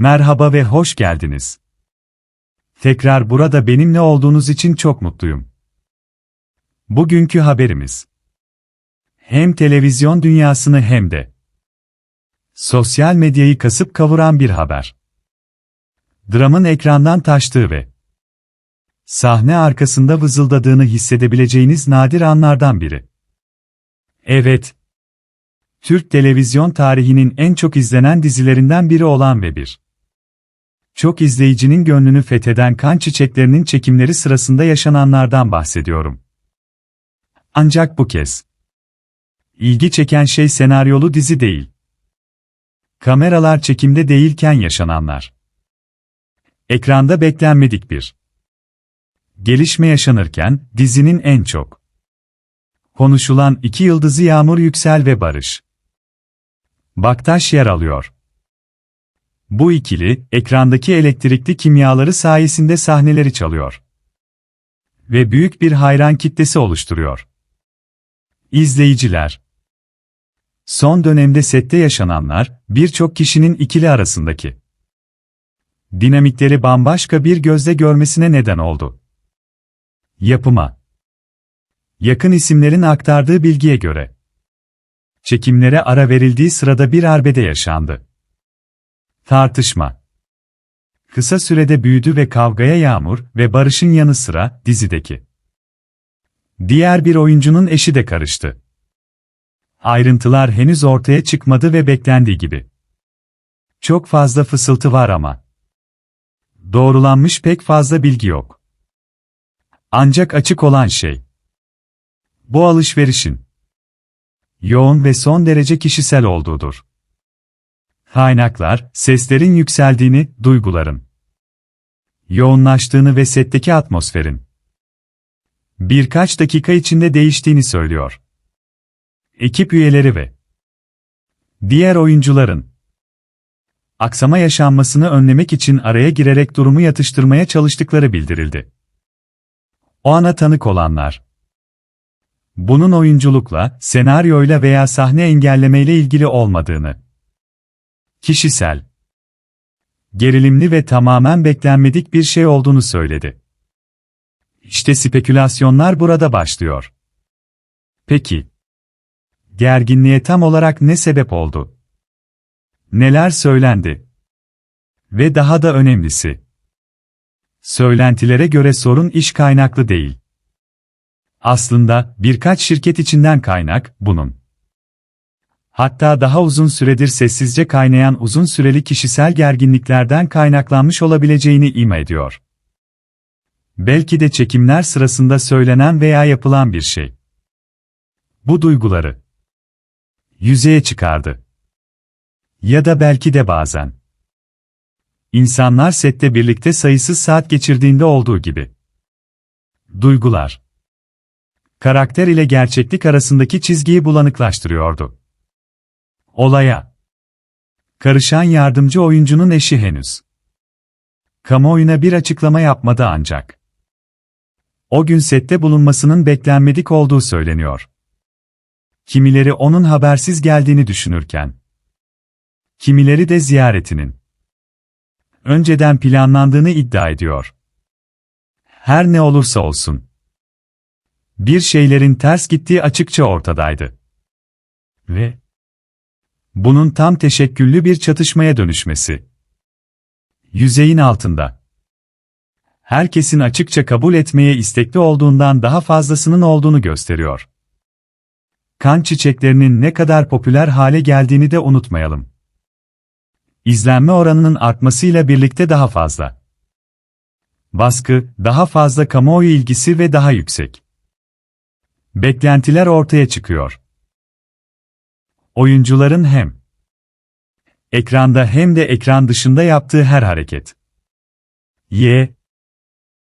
Merhaba ve hoş geldiniz. Tekrar burada benimle olduğunuz için çok mutluyum. Bugünkü haberimiz hem televizyon dünyasını hem de sosyal medyayı kasıp kavuran bir haber. Dramın ekrandan taştığı ve sahne arkasında vızıldadığını hissedebileceğiniz nadir anlardan biri. Evet, Türk televizyon tarihinin en çok izlenen dizilerinden biri olan ve bir çok izleyicinin gönlünü fetheden kan çiçeklerinin çekimleri sırasında yaşananlardan bahsediyorum. Ancak bu kez ilgi çeken şey senaryolu dizi değil. Kameralar çekimde değilken yaşananlar. Ekranda beklenmedik bir gelişme yaşanırken dizinin en çok konuşulan iki yıldızı Yağmur Yüksel ve Barış Baktaş yer alıyor. Bu ikili, ekrandaki elektrikli kimyaları sayesinde sahneleri çalıyor. Ve büyük bir hayran kitlesi oluşturuyor. İzleyiciler Son dönemde sette yaşananlar, birçok kişinin ikili arasındaki dinamikleri bambaşka bir gözle görmesine neden oldu. Yapıma Yakın isimlerin aktardığı bilgiye göre, çekimlere ara verildiği sırada bir arbede yaşandı. Tartışma Kısa sürede büyüdü ve kavgaya Yağmur ve Barış'ın yanı sıra dizideki diğer bir oyuncunun eşi de karıştı. Ayrıntılar henüz ortaya çıkmadı ve beklendiği gibi. Çok fazla fısıltı var ama doğrulanmış pek fazla bilgi yok. Ancak açık olan şey bu alışverişin yoğun ve son derece kişisel olduğudur. Kaynaklar, seslerin yükseldiğini, duyguların yoğunlaştığını ve setteki atmosferin birkaç dakika içinde değiştiğini söylüyor. Ekip üyeleri ve diğer oyuncuların aksama yaşanmasını önlemek için araya girerek durumu yatıştırmaya çalıştıkları bildirildi. O ana tanık olanlar bunun oyunculukla, senaryoyla veya sahne engellemeyle ilgili olmadığını kişisel, gerilimli ve tamamen beklenmedik bir şey olduğunu söyledi. İşte spekülasyonlar burada başlıyor. Peki, gerginliğe tam olarak ne sebep oldu? Neler söylendi? Ve daha da önemlisi, söylentilere göre sorun iş kaynaklı değil. Aslında birkaç şirket içinden kaynak bunun hatta daha uzun süredir sessizce kaynayan uzun süreli kişisel gerginliklerden kaynaklanmış olabileceğini ima ediyor. Belki de çekimler sırasında söylenen veya yapılan bir şey. Bu duyguları yüzeye çıkardı. Ya da belki de bazen. İnsanlar sette birlikte sayısız saat geçirdiğinde olduğu gibi. Duygular. Karakter ile gerçeklik arasındaki çizgiyi bulanıklaştırıyordu. Olaya karışan yardımcı oyuncunun eşi henüz kamuoyuna bir açıklama yapmadı ancak. O gün sette bulunmasının beklenmedik olduğu söyleniyor. Kimileri onun habersiz geldiğini düşünürken, kimileri de ziyaretinin önceden planlandığını iddia ediyor. Her ne olursa olsun, bir şeylerin ters gittiği açıkça ortadaydı. Ve bunun tam teşekküllü bir çatışmaya dönüşmesi. Yüzeyin altında. Herkesin açıkça kabul etmeye istekli olduğundan daha fazlasının olduğunu gösteriyor. Kan çiçeklerinin ne kadar popüler hale geldiğini de unutmayalım. İzlenme oranının artmasıyla birlikte daha fazla. Baskı, daha fazla kamuoyu ilgisi ve daha yüksek. Beklentiler ortaya çıkıyor oyuncuların hem ekranda hem de ekran dışında yaptığı her hareket. Y,